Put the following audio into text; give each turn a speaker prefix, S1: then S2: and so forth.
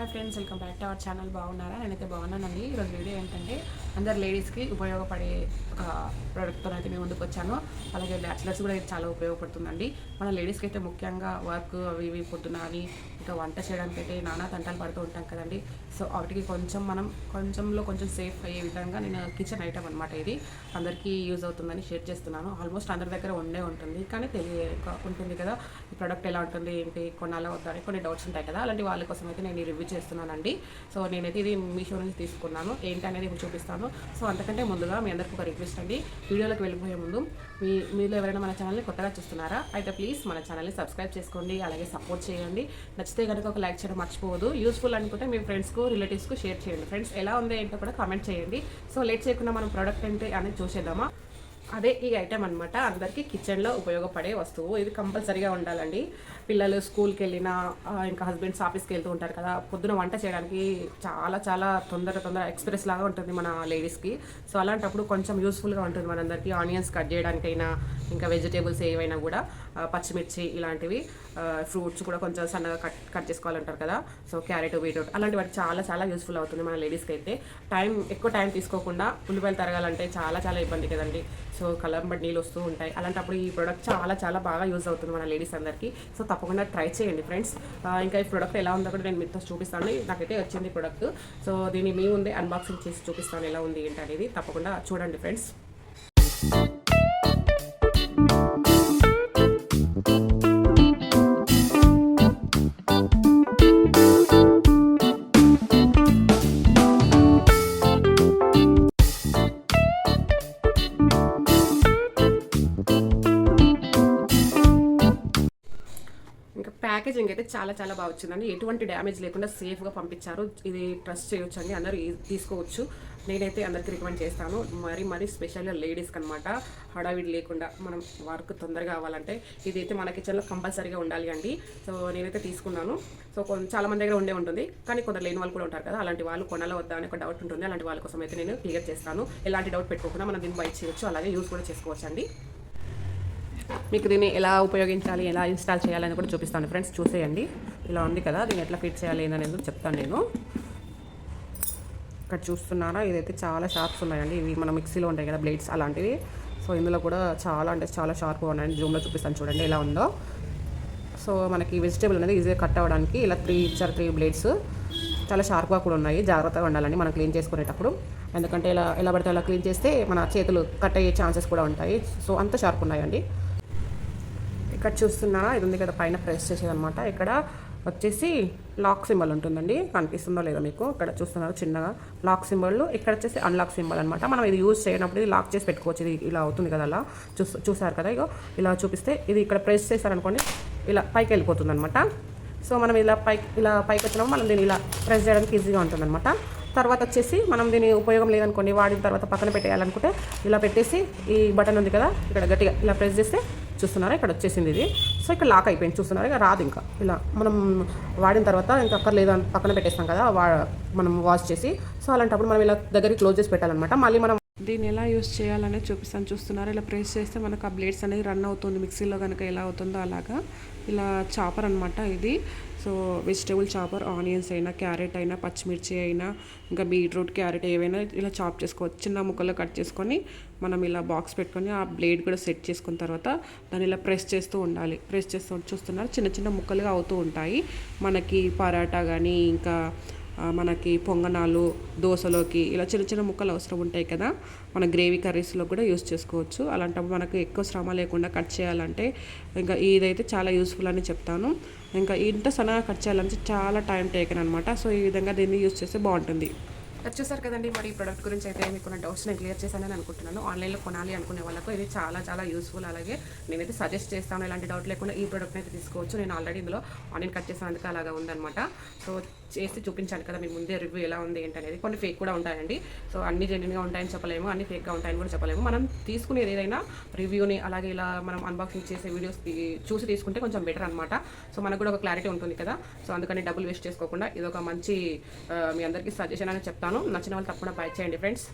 S1: Hi friends welcome back to our channel. బాగున్నారా? నేనైతే బాగున్నానండి. ఈరోజు వీడియో ఏంటంటే అందరు లేడీస్కి ఉపయోగపడే ఒక ప్రోడక్ట్తో అయితే మేము ముందుకు వచ్చాను. అలాగే బ్యాచిలర్స్ కూడా ఇది చాలా ఉపయోగపడుతుందండి. మన లేడీస్కి అయితే ముఖ్యంగా వర్క్ అవి ఇవి పొద్దున అని ఇంకా వంట చేయడానికి అయితే నానా తంటాలు పడుతూ ఉంటాం కదండి. సో వాటికి కొంచెం మనం కొంచెంలో కొంచెం సేఫ్ అయ్యే విధంగా నేను కిచెన్ ఐటమ్ అనమాట ఇది. అందరికీ యూజ్ అవుతుందని షేర్ చేస్తున్నాను. ఆల్మోస్ట్ అందరి దగ్గర ఉండే ఉంటుంది. కానీ తెలియ ఉంటుంది కదా ఈ ప్రోడక్ట్ ఎలా ఉంటుంది ఏంటి కొనాలా వద్దా అని కొన్ని డౌట్స్ ఉంటాయి కదా. అలాంటి వాళ్ళ కోసం అయితే నేను ఈ రివ్యూ చేస్తున్నానండి. సో నేనైతే ఇది మీషో నుంచి తీసుకున్నాను. ఏంటి అనేది ఇప్పుడు చూపిస్తాను. సో అంతకంటే ముందుగా మీ అందరికీ ఒక రిక్వెస్ట్ అండి. వీడియోలోకి వెళ్ళిపోయే ముందు మీ మీరు ఎవరైనా మన ఛానల్ని కొత్తగా చూస్తున్నారా? అయితే ప్లీజ్ మన ఛానల్ని సబ్స్క్రైబ్ చేసుకోండి. అలాగే సపోర్ట్ చేయండి. నచ్చితే కనుక ఒక లైక్ చేయడం మర్చిపోవద్దు. యూస్ఫుల్ అనుకుంటే మీ ఫ్రెండ్స్కు రిలేటివ్స్కు షేర్ చేయండి. ఫ్రెండ్స్ ఎలా ఉంది ఏంటో కూడా కామెంట్ చేయండి. సో లేట్ చేయకుండా మనం ప్రోడక్ట్ ఏంటి అనేది చూసేద్దామా? అదే ఈ ఐటెం అనమాట అందరికీ కిచెన్లో ఉపయోగపడే వస్తువు. ఇది కంపల్సరీగా ఉండాలండి. పిల్లలు స్కూల్కి వెళ్ళినా ఇంకా హస్బెండ్స్ ఆఫీస్కి వెళ్తూ ఉంటారు కదా పొద్దున వంట చేయడానికి చాలా చాలా తొందర తొందర ఎక్స్ప్రెస్ లాగా ఉంటుంది మన లేడీస్కి సో అలాంటప్పుడు కొంచెం యూస్ఫుల్గా ఉంటుంది మనందరికీ. ఆనియన్స్ కట్ చేయడానికైనా ఇంకా వెజిటేబుల్స్ ఏవైనా కూడా పచ్చిమిర్చి ఇలాంటివి ఫ్రూట్స్ కూడా కొంచెం సన్నగా కట్ కట్ చేసుకోవాలంటారు కదా. సో క్యారెట్ బీట్రూట్ అలాంటి వాటికి చాలా చాలా యూస్ఫుల్ అవుతుంది మన లేడీస్కి అయితే. టైం ఎక్కువ టైం తీసుకోకుండా ఉల్లిపాయలు తరగాలంటే చాలా చాలా ఇబ్బంది కదండి. సో కలంబడి నీళ్ళు వస్తూ ఉంటాయి. అలాంటప్పుడు ఈ ప్రోడక్ట్ చాలా చాలా బాగా యూజ్ అవుతుంది మన లేడీస్ అందరికీ. సో తప్పకుండా ట్రై చేయండి ఫ్రెండ్స్. ఇంకా ఈ ప్రోడక్ట్ ఎలా ఉందో కూడా నేను మీతో చూపిస్తాను. నాకైతే వచ్చింది ప్రోడక్ట్. సో దీన్ని మీ ముందే అన్బాక్సింగ్ చేసి చూపిస్తాను ఎలా ఉంది ఏంటి అనేది తప్పకుండా చూడండి ఫ్రెండ్స్. ప్యాకేజింగ్ అయితే చాలా చాలా బాగా వచ్చిందండి. ఎటువంటి డ్యామేజ్ లేకుండా సేఫ్గా పంపించారు. ఇది ట్రస్ట్ చేయొచ్చు అండి అందరూ తీసుకోవచ్చు. నేనైతే అందరికీ రికమెండ్ చేస్తాను. మరి మరి స్పెషల్గా లేడీస్కి అనమాట హడావిడి లేకుండా మనం వర్క్ తొందరగా అవ్వాలంటే ఇదైతే మన కిచెన్లో కంపల్సరీగా ఉండాలి అండి. సో నేనైతే తీసుకున్నాను. సో కొంచెం చాలా మంది దగ్గర ఉండే ఉంటుంది. కానీ కొందరు లేని వాళ్ళు కూడా ఉంటారు కదా. అలాంటి వాళ్ళు కొనాల వద్దా అనే ఒక డౌట్ ఉంటుంది. అలాంటి వాళ్ళ కోసం అయితే నేను క్లియర్ చేస్తాను. ఎలాంటి డౌట్ పెట్టుకోకుండా మనం దీన్ని బయట చేయొచ్చు. అలాగే యూస్ కూడా చేసుకోవచ్చు అండి. మీకు దీన్ని ఎలా ఉపయోగించాలి ఎలా ఇన్స్టాల్ చేయాలని కూడా చూపిస్తాను. ఫ్రెండ్స్ చూసేయండి. ఇలా ఉంది కదా దీన్ని ఎట్లా ఫిట్ చేయాలి అనేది చెప్తాను నేను. ఇక్కడ చూస్తున్నారా? ఇదైతే చాలా షార్ప్స్ ఉన్నాయండి. ఇవి మన మిక్సీలో ఉంటాయి కదా బ్లేడ్స్ అలాంటివి. సో ఇందులో కూడా చాలా అంటే చాలా షార్ప్గా ఉన్నాయండి జూమ్లో చూపిస్తాను చూడండి ఎలా ఉందో. సో మనకి వెజిటేబుల్ అనేది ఈజీగా కట్ అవ్వడానికి ఇలా త్రీ ఇచ్చారు త్రీ బ్లేడ్స్ చాలా షార్ప్గా కూడా ఉన్నాయి. జాగ్రత్తగా ఉండాలండి మనం క్లీన్ చేసుకునేటప్పుడు. ఎందుకంటే ఇలా ఎలా పడితే అలా క్లీన్ చేస్తే మన చేతులు కట్ అయ్యే ఛాన్సెస్ కూడా ఉంటాయి. సో అంత షార్ప్ ఉన్నాయండి. ఇక్కడ చూస్తున్నారా? ఇది ఉంది కదా పైన ప్రెస్ చేసేది అనమాట ఇక్కడ వచ్చేసి లాక్ సింబల్ ఉంటుందండి. కనిపిస్తుందో లేదో మీకు ఇక్కడ చూస్తున్నారు చిన్నగా. లాక్ సింబల్ ఇక్కడ వచ్చేసి అన్లాక్ సింబల్ అనమాట మనం ఇది యూజ్ చేయనప్పుడు ఇది లాక్ చేసి పెట్టుకోవచ్చు. ఇది ఇలా అవుతుంది కదా అలా. చూ చూసారు కదా ఇగో. ఇలా చూపిస్తే ఇది ఇక్కడ ప్రెస్ చేశారనుకోండి ఇలా పైకి వెళ్ళిపోతుంది అనమాట సో మనం ఇలా పైకి ఇలా పైకి వచ్చినప్పుడు మనం దీన్ని ఇలా ప్రెస్ చేయడానికి ఈజీగా ఉంటుంది అనమాట తర్వాత వచ్చేసి మనం దీని ఉపయోగం లేదనుకోండి వాడిన తర్వాత పక్కన పెట్టేయాలనుకుంటే ఇలా పెట్టేసి ఈ బటన్ ఉంది కదా ఇక్కడ గట్టిగా ఇలా ప్రెస్ చేస్తే చూస్తున్నారా? ఇక్కడ వచ్చేసింది ఇది. సో ఇక్కడ లాక్ అయిపోయింది. చూస్తున్నారా? ఇక రాదు ఇంకా. ఇలా మనం వాడిన తర్వాత ఇంకా అక్కర్లేదు పక్కన పెట్టేస్తాం కదా వా మనం వాష్ చేసి. సో అలాంటప్పుడు మనం ఇలా దగ్గరికి క్లోజ్ చేసి పెట్టాలన్నమాట. మళ్ళీ మనం
S2: దీన్ని ఎలా యూస్ చేయాలనేది చూపిస్తాను. చూస్తున్నారు ఇలా ప్రెస్ చేస్తే మనకు ఆ బ్లేడ్స్ అనేది రన్ అవుతుంది. మిక్సీలో కనుక ఎలా అవుతుందో అలాగా. ఇలా చాపర్ అనమాట ఇది. సో వెజిటేబుల్ చాపర్ ఆనియన్స్ అయినా క్యారెట్ అయినా పచ్చిమిర్చి అయినా ఇంకా బీట్రూట్ క్యారెట్ ఏవైనా ఇలా చాప్ చేసుకోవచ్చు. చిన్న ముక్కలు కట్ చేసుకొని మనం ఇలా బాక్స్ పెట్టుకొని ఆ బ్లేడ్ కూడా సెట్ చేసుకున్న తర్వాత దాన్ని ఇలా ప్రెస్ చేస్తూ ఉండాలి. ప్రెస్ చేస్తూ చూస్తున్నారు చిన్న చిన్న ముక్కలుగా అవుతూ ఉంటాయి. మనకి పరాటా కానీ ఇంకా మనకి పొంగనాలు దోశలోకి ఇలా చిన్న చిన్న ముక్కలు అవసరం ఉంటాయి కదా. మన గ్రేవీ కర్రీస్లో కూడా యూస్ చేసుకోవచ్చు. అలాంటప్పుడు మనకు ఎక్కువ శ్రమ లేకుండా కట్ చేయాలంటే ఇంకా ఇదైతే చాలా యూస్ఫుల్ అని చెప్తాను. ఇంకా ఇంత సన్నగా కట్ చేయాలంటే చాలా టైం టేకన్ అనమాట సో ఈ విధంగా దీన్ని యూస్ చేస్తే బాగుంటుంది.
S1: అది చూసారు కదండి మరి ఈ ప్రోడక్ట్ గురించి అయితే మీకున్న డౌట్స్ నేను క్లియర్ చేశానని అనుకుంటున్నాను. ఆన్లైన్లో కొనాలి అనుకునే వాళ్ళకు ఇది చాలా చాలా యూస్ఫుల్ అలాగే నేనైతే సజెస్ట్ చేస్తాను ఎలాంటి డౌట్ లేకుండా ఈ ప్రోడక్ట్ అయితే తీసుకోవచ్చు. నేను ఆల్రెడీ ఇందులో ఆన్లైన్ కట్ చేసినందుకు అలాగా ఉందన్నమాట. సో చేసి చూపించాను కదా మీ ముందే రివ్యూ ఎలా ఉంది ఏంటనేది. కొన్ని ఫేక్ కూడా ఉంటాయండి. సో అన్ని జెన్యున్గా ఉంటాయని చెప్పలేము అన్ని ఫేక్గా ఉంటాయని కూడా చెప్పలేము. మనం తీసుకునేది ఏదైనా రివ్యూని అలాగే ఇలా మనం అన్బాక్సింగ్ చేసే వీడియోస్ చూసి తీసుకుంటే కొంచెం బెటర్ అనమాట సో మనకు కూడా ఒక క్లారిటీ ఉంటుంది కదా. సో అందుకని డబ్బులు వేస్ట్ చేసుకోకుండా ఇది ఒక మంచి మీ అందరికీ సజెషన్ అని చెప్తాను. నచ్చిన వాళ్ళు తప్పకుండా బై చేయండి ఫ్రెండ్స్